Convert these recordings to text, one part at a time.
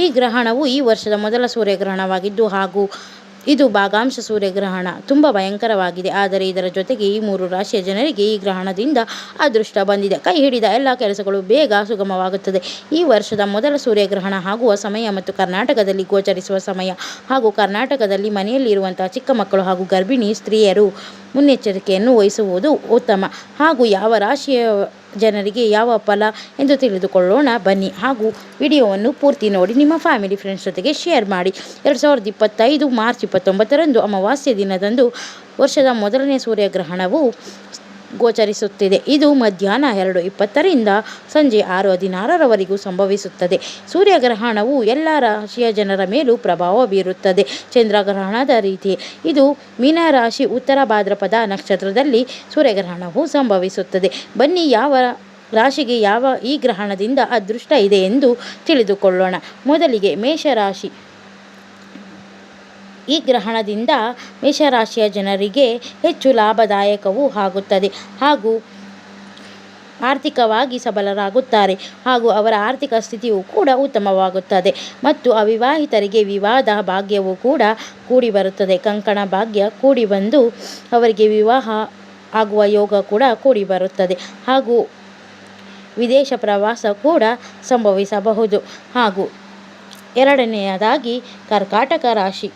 ಈ ಗ್ರಹಣವು ಈ ವರ್ಷದ ಮೊದಲ ಸೂರ್ಯಗ್ರಹಣವಾಗಿದ್ದು ಹಾಗೂ ಇದು ಭಾಗಾಂಶ ಸೂರ್ಯಗ್ರಹಣ. ತುಂಬ ಭಯಂಕರವಾಗಿದೆ. ಆದರೆ ಇದರ ಜೊತೆಗೆ ಈ ಮೂರು ರಾಶಿಯ ಜನರಿಗೆ ಈ ಗ್ರಹಣದಿಂದ ಅದೃಷ್ಟ ಬಂದಿದೆ. ಕೈ ಹಿಡಿದ ಎಲ್ಲ ಕೆಲಸಗಳು ಬೇಗ ಸುಗಮವಾಗುತ್ತದೆ. ಈ ವರ್ಷದ ಮೊದಲ ಸೂರ್ಯಗ್ರಹಣ ಆಗುವ ಸಮಯ ಮತ್ತು ಕರ್ನಾಟಕದಲ್ಲಿ ಗೋಚರಿಸುವ ಸಮಯ ಹಾಗೂ ಕರ್ನಾಟಕದಲ್ಲಿ ಮನೆಯಲ್ಲಿರುವಂತಹ ಚಿಕ್ಕ ಮಕ್ಕಳು ಹಾಗೂ ಗರ್ಭಿಣಿ ಸ್ತ್ರೀಯರು ಮುನ್ನೆಚ್ಚರಿಕೆಯನ್ನು ವಹಿಸುವುದು ಉತ್ತಮ ಹಾಗೂ ಯಾವ ರಾಶಿಯ ಜನರಿಗೆ ಯಾವ ಫಲ ಎಂದು ತಿಳಿದುಕೊಳ್ಳೋಣ. ಬನ್ನಿ. ಹಾಗೂ ವಿಡಿಯೋವನ್ನು ಪೂರ್ತಿ ನೋಡಿ. ನಿಮ್ಮ ಫ್ಯಾಮಿಲಿ ಫ್ರೆಂಡ್ಸ್ ಜೊತೆಗೆ ಶೇರ್ ಮಾಡಿ. ಎರಡು ಸಾವಿರದ ಇಪ್ಪತ್ತೈದು ಮಾರ್ಚ್ ಇಪ್ಪತ್ತೊಂಬತ್ತರಂದು ಅಮಾವಾಸ್ಯ ದಿನದಂದು ವರ್ಷದ ಮೊದಲನೇ ಸೂರ್ಯಗ್ರಹಣವು ಗೋಚರಿಸುತ್ತಿದೆ. ಇದು ಮಧ್ಯಾಹ್ನ ಎರಡು ಇಪ್ಪತ್ತರಿಂದ ಸಂಜೆ ಆರು ಹದಿನಾರರವರೆಗೂ ಸಂಭವಿಸುತ್ತದೆ. ಸೂರ್ಯಗ್ರಹಣವು ಎಲ್ಲ ರಾಶಿಯ ಜನರ ಮೇಲೂ ಪ್ರಭಾವ ಬೀರುತ್ತದೆ. ಚಂದ್ರಗ್ರಹಣದ ರೀತಿ ಇದು ಮೀನರಾಶಿ ಉತ್ತರ ಭಾದ್ರಪದ ನಕ್ಷತ್ರದಲ್ಲಿ ಸೂರ್ಯಗ್ರಹಣವು ಸಂಭವಿಸುತ್ತದೆ. ಬನ್ನಿ, ಯಾವ ರಾಶಿಗೆ ಯಾವ ಈ ಗ್ರಹಣದಿಂದ ಅದೃಷ್ಟ ಇದೆ ಎಂದು ತಿಳಿದುಕೊಳ್ಳೋಣ. ಮೊದಲಿಗೆ ಮೇಷರಾಶಿ ಈ ಗ್ರಹಣದಿಂದ ಮೇಷರಾಶಿಯ ಜನರಿಗೆ ಹೆಚ್ಚು ಲಾಭದಾಯಕವೂ ಆಗುತ್ತದೆ ಹಾಗೂ ಆರ್ಥಿಕವಾಗಿ ಸಬಲರಾಗುತ್ತಾರೆ ಹಾಗೂ ಅವರ ಆರ್ಥಿಕ ಸ್ಥಿತಿಯು ಕೂಡ ಉತ್ತಮವಾಗುತ್ತದೆ ಮತ್ತು ಅವಿವಾಹಿತರಿಗೆ ವಿವಾದ ಭಾಗ್ಯವು ಕೂಡ ಕೂಡಿ ಬರುತ್ತದೆ ಕಂಕಣ ಭಾಗ್ಯ ಕೂಡಿ ಬಂದು ಅವರಿಗೆ ವಿವಾಹ ಆಗುವ ಯೋಗ ಕೂಡ ಕೂಡಿ ಬರುತ್ತದೆ ಹಾಗೂ ವಿದೇಶ ಪ್ರವಾಸ ಕೂಡ ಸಂಭವಿಸಬಹುದು ಹಾಗೂ ಎರಡನೆಯದಾಗಿ ಕರ್ಕಾಟಕ ರಾಶಿ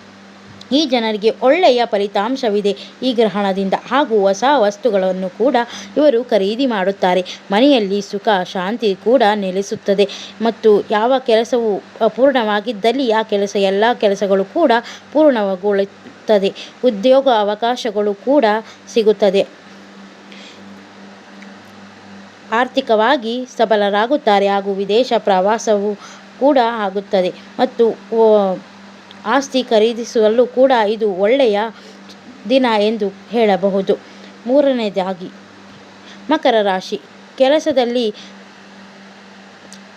ಈ ಜನರಿಗೆ ಒಳ್ಳೆಯ ಫಲಿತಾಂಶವಿದೆ. ಈ ಗ್ರಹಣದಿಂದ ಹಾಗೂ ಹೊಸ ವಸ್ತುಗಳನ್ನು ಕೂಡ ಇವರು ಖರೀದಿ ಮಾಡುತ್ತಾರೆ. ಮನೆಯಲ್ಲಿ ಸುಖ, ಶಾಂತಿ ಕೂಡ ನೆಲೆಸುತ್ತದೆ. ಮತ್ತು ಯಾವ ಕೆಲಸವು ಅಪೂರ್ಣವಾಗಿದ್ದಲ್ಲಿ ಆ ಕೆಲಸ, ಎಲ್ಲ ಕೆಲಸಗಳು ಕೂಡ ಪೂರ್ಣಗೊಳ್ಳುತ್ತದೆ. ಉದ್ಯೋಗ ಅವಕಾಶಗಳು ಕೂಡ ಸಿಗುತ್ತದೆ. ಆರ್ಥಿಕವಾಗಿ ಸಬಲರಾಗುತ್ತಾರೆ. ಹಾಗೂ ವಿದೇಶ ಪ್ರವಾಸವು ಕೂಡ ಆಗುತ್ತದೆ. ಮತ್ತು ಆಸ್ತಿ ಖರೀದಿಸಲು ಕೂಡ ಇದು ಒಳ್ಳೆಯ ದಿನ ಎಂದು ಹೇಳಬಹುದು. ಮೂರನೇದಾಗಿ, ಮಕರ ರಾಶಿ. ಕೆಲಸದಲ್ಲಿ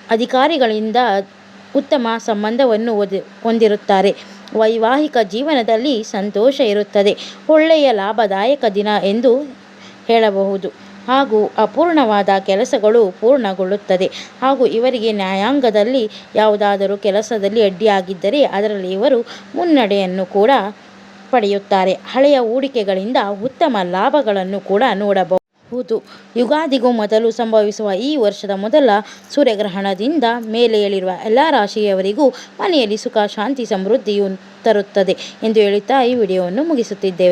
ಅಧಿಕಾರಿಗಳಿಂದ ಉತ್ತಮ ಸಂಬಂಧವನ್ನು ಹೊಂದಿರುತ್ತಾರೆ. ವೈವಾಹಿಕ ಜೀವನದಲ್ಲಿ ಸಂತೋಷ ಇರುತ್ತದೆ. ಒಳ್ಳೆಯ ಲಾಭದಾಯಕ ದಿನ ಎಂದು ಹೇಳಬಹುದು. ಹಾಗೂ ಅಪೂರ್ಣವಾದ ಕೆಲಸಗಳು ಪೂರ್ಣಗೊಳ್ಳುತ್ತದೆ. ಹಾಗೂ ಇವರಿಗೆ ನ್ಯಾಯಾಂಗದಲ್ಲಿ ಯಾವುದಾದರೂ ಕೆಲಸದಲ್ಲಿ ಅಡ್ಡಿಯಾಗಿದ್ದರೆ ಅದರಲ್ಲಿ ಇವರು ಮುನ್ನಡೆಯನ್ನು ಕೂಡ ಪಡೆಯುತ್ತಾರೆ. ಹಳೆಯ ಹೂಡಿಕೆಗಳಿಂದ ಉತ್ತಮ ಲಾಭಗಳನ್ನು ಕೂಡ ನೋಡಬಹುದು. ಯುಗಾದಿಗೂ ಮೊದಲು ಸಂಭವಿಸುವ ಈ ವರ್ಷದ ಮೊದಲ ಸೂರ್ಯಗ್ರಹಣದಿಂದ ಮೇಲೆ ಹೇಳಿರುವ ಎಲ್ಲ ರಾಶಿಯವರಿಗೂ ಮನೆಯಲ್ಲಿ ಸುಖ, ಶಾಂತಿ, ಸಮೃದ್ಧಿಯು ತರುತ್ತದೆ ಎಂದು ಹೇಳುತ್ತಾ ಈ ವಿಡಿಯೋವನ್ನು ಮುಗಿಸುತ್ತಿದ್ದೇವೆ.